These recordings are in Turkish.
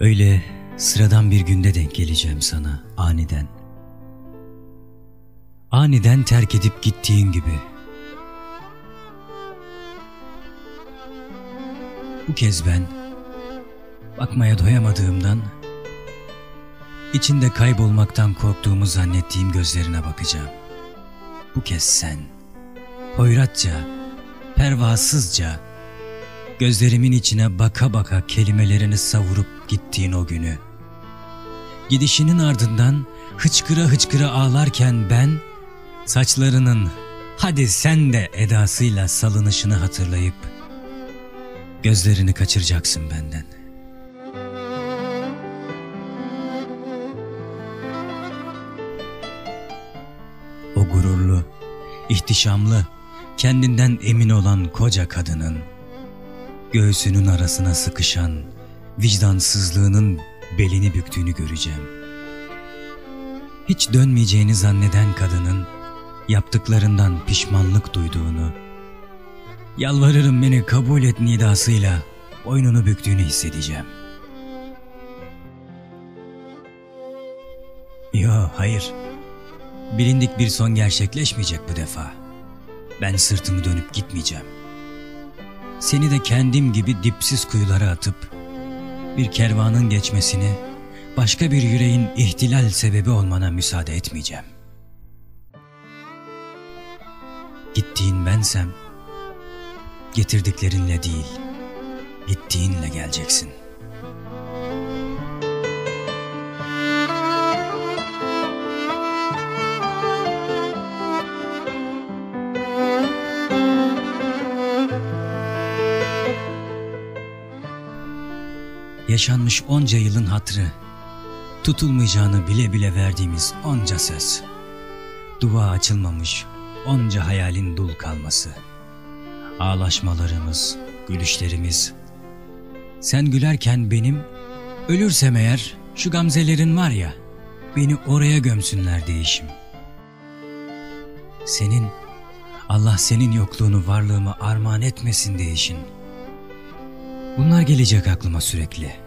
Öyle sıradan bir günde denk geleceğim sana aniden. Aniden terk edip gittiğin gibi. Bu kez ben bakmaya doyamadığımdan içinde kaybolmaktan korktuğumu zannettiğim gözlerine bakacağım. Bu kez sen hoyratça, pervasızca gözlerimin içine baka baka kelimelerini savurup gittiğin o günü. Gidişinin ardından hıçkıra hıçkıra ağlarken ben saçlarının hadi sen de edasıyla salınışını hatırlayıp gözlerini kaçıracaksın benden. O gururlu, ihtişamlı, kendinden emin olan koca kadının göğsünün arasına sıkışan vicdansızlığının belini büktüğünü göreceğim. Hiç dönmeyeceğini zanneden kadının yaptıklarından pişmanlık duyduğunu, yalvarırım beni kabul et nidasıyla boynunu büktüğünü hissedeceğim. Yo hayır, bilindik bir son gerçekleşmeyecek bu defa. Ben sırtımı dönüp gitmeyeceğim. Seni de kendim gibi dipsiz kuyulara atıp bir kervanın geçmesini, başka bir yüreğin ihtilal sebebi olmana müsaade etmeyeceğim. Gittiğin bensem, getirdiklerinle değil, gittiğinle geleceksin. Yaşanmış onca yılın hatrı, tutulmayacağını bile bile verdiğimiz onca söz, dua açılmamış onca hayalin dul kalması, ağlaşmalarımız, gülüşlerimiz. Sen gülerken benim, ölürsem eğer şu gamzelerin var ya, beni oraya gömsünler değişim. Senin, Allah senin yokluğunu varlığımı armağan etmesin değişin. Bunlar gelecek aklıma sürekli.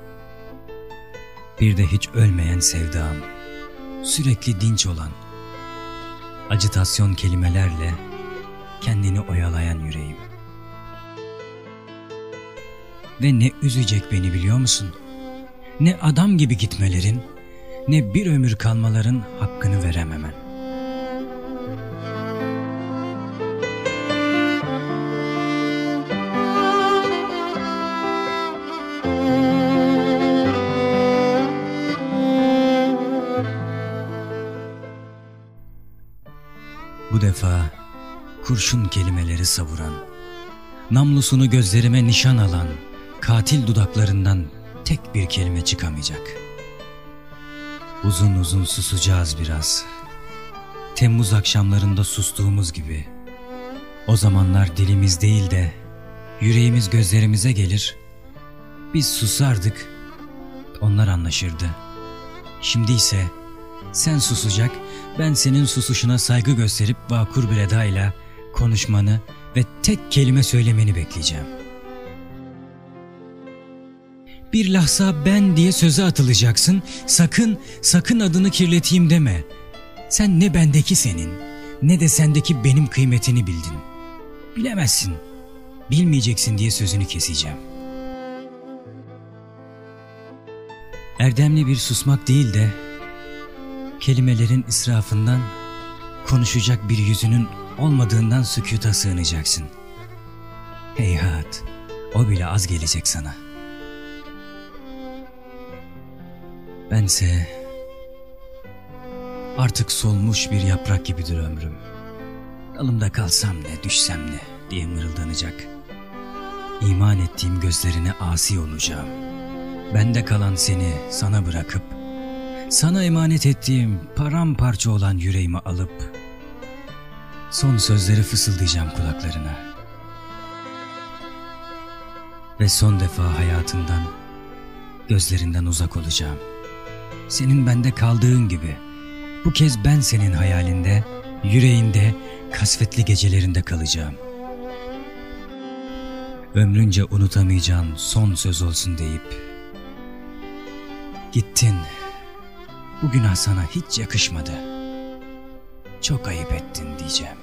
Bir de hiç ölmeyen sevdam, sürekli dinç olan, acitasyon kelimelerle kendini oyalayan yüreğim. Ve ne üzecek beni biliyor musun? Ne adam gibi gitmelerin, ne bir ömür kalmaların hakkını verememen. Bu defa kurşun kelimeleri savuran, namlusunu gözlerime nişan alan, katil dudaklarından tek bir kelime çıkamayacak. Uzun uzun susacağız biraz. Temmuz akşamlarında sustuğumuz gibi. O zamanlar dilimiz değil de yüreğimiz gözlerimize gelir. Biz susardık, onlar anlaşırdı. Şimdi ise sen susacak, ben senin susuşuna saygı gösterip vakur bir edayla konuşmanı ve tek kelime söylemeni bekleyeceğim. Bir lahza ben diye söze atılacaksın, sakın, sakın adını kirleteyim deme. Sen ne bendeki senin, ne de sendeki benim kıymetini bildin. Bilemezsin, bilmeyeceksin diye sözünü keseceğim. Erdemli bir susmak değil de kelimelerin israfından, konuşacak bir yüzünün olmadığından sükuta sığınacaksın. Heyhat, o bile az gelecek sana. Bense artık solmuş bir yaprak gibidir ömrüm. Dalımda kalsam ne, düşsem ne diye mırıldanacak. İman ettiğim gözlerine asi olacağım. Bende kalan seni sana bırakıp sana emanet ettiğim paramparça olan yüreğimi alıp son sözleri fısıldayacağım kulaklarına. Ve son defa hayatından, gözlerinden uzak olacağım. Senin bende kaldığın gibi bu kez ben senin hayalinde, yüreğinde, kasvetli gecelerinde kalacağım. Ömrünce unutamayacağın son söz olsun deyip Gittin. Bu günah sana hiç yakışmadı. Çok ayıp ettin diyeceğim.